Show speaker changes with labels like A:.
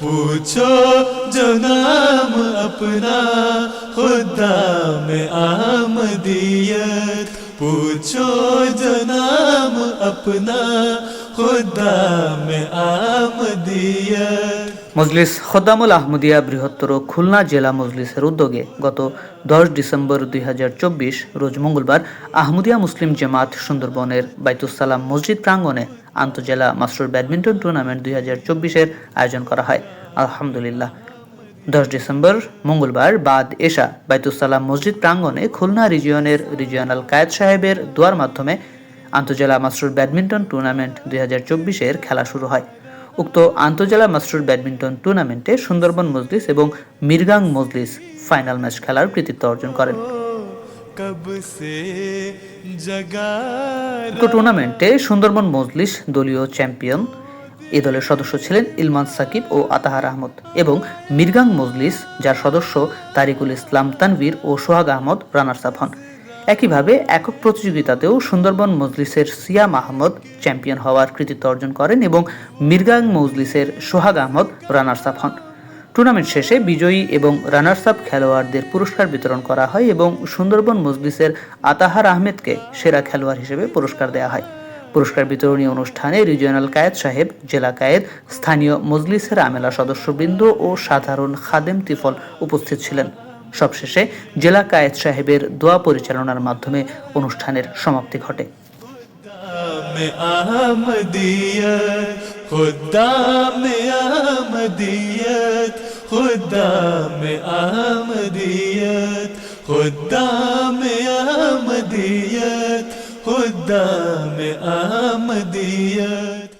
A: पूछो जो नाम अपना खुदा में आमदियत पूछो जो नाम अपना
B: মজলিস খদ্দামুল আহমদিয়া বৃহত্তর খুলনা জেলা মজলিসের উদ্যোগে গত দশ ডিসেম্বর দুই হাজার চব্বিশ রোজ মঙ্গলবার আহমদিয়া মুসলিম জামাত সুন্দরবনের বাইতুসালাম মসজিদ প্রাঙ্গণে আন্তজেলা মাস্টার ব্যাডমিন্টন টুর্নামেন্ট দুই চব্বিশের আয়োজন করা হয়। আলহামদুলিল্লাহ। দশ ডিসেম্বর মঙ্গলবার বাদ এশা বাইতুসালাম মসজিদ প্রাঙ্গণে খুলনা রিজিয়নের রিজিয়নাল কায়েদ সাহেবের দোয়ার মাধ্যমে আন্তজেলা মাস্টুর ব্যাডমিন্টন টুর্নামেন্ট দুই হাজার চব্বিশ এর খেলা শুরু হয়। উক্ত আন্তজেলা মাস্টুর ব্যাডমিন্টন টুর্নামেন্টে সুন্দরবন মজলিস এবং মিরগাং মজলিস ফাইনাল ম্যাচ খেলার কৃতিত্ব অর্জন করেন। উক্ত টুর্নামেন্টে সুন্দরবন মজলিস দলীয় চ্যাম্পিয়ন এ দলের সদস্য ছিলেন ইলমান সাকিব ও আতাহার আহমদ এবং মিরগাং মজলিস যার সদস্য তারিকুল ইসলাম তানভীর ও সোহাগ আহমদ রানার্স আপ হন। একইভাবে একক প্রতিযোগিতাতেও সুন্দরবন মজলিসের সিয়া আহমদ চ্যাম্পিয়ন হওয়ার কৃতিত্ব অর্জন করেন এবং মির্গাং মজলিসের সোহাগ আহমদ রানার্স আপ হন। টুর্নামেন্ট শেষে বিজয়ী এবং রানার্স আপ খেলোয়াড়দের পুরস্কার বিতরণ করা হয় এবং সুন্দরবন মজলিসের আতাহার আহমেদকে সেরা খেলোয়াড় হিসেবে পুরস্কার দেওয়া হয়। পুরস্কার বিতরণী অনুষ্ঠানে রিজিয়নাল কায়েদ সাহেব, জেলা কায়েদ, স্থানীয় মজলিসের আমেলা সদস্যবৃন্দ ও সাধারণ খাদেম তিফল উপস্থিত ছিলেন। সবশেষে জেলা কায়েদ সাহেবের দোয়া পরিচালনার মাধ্যমে অনুষ্ঠানের সমাপ্তি ঘটে।
A: خدام أحمديات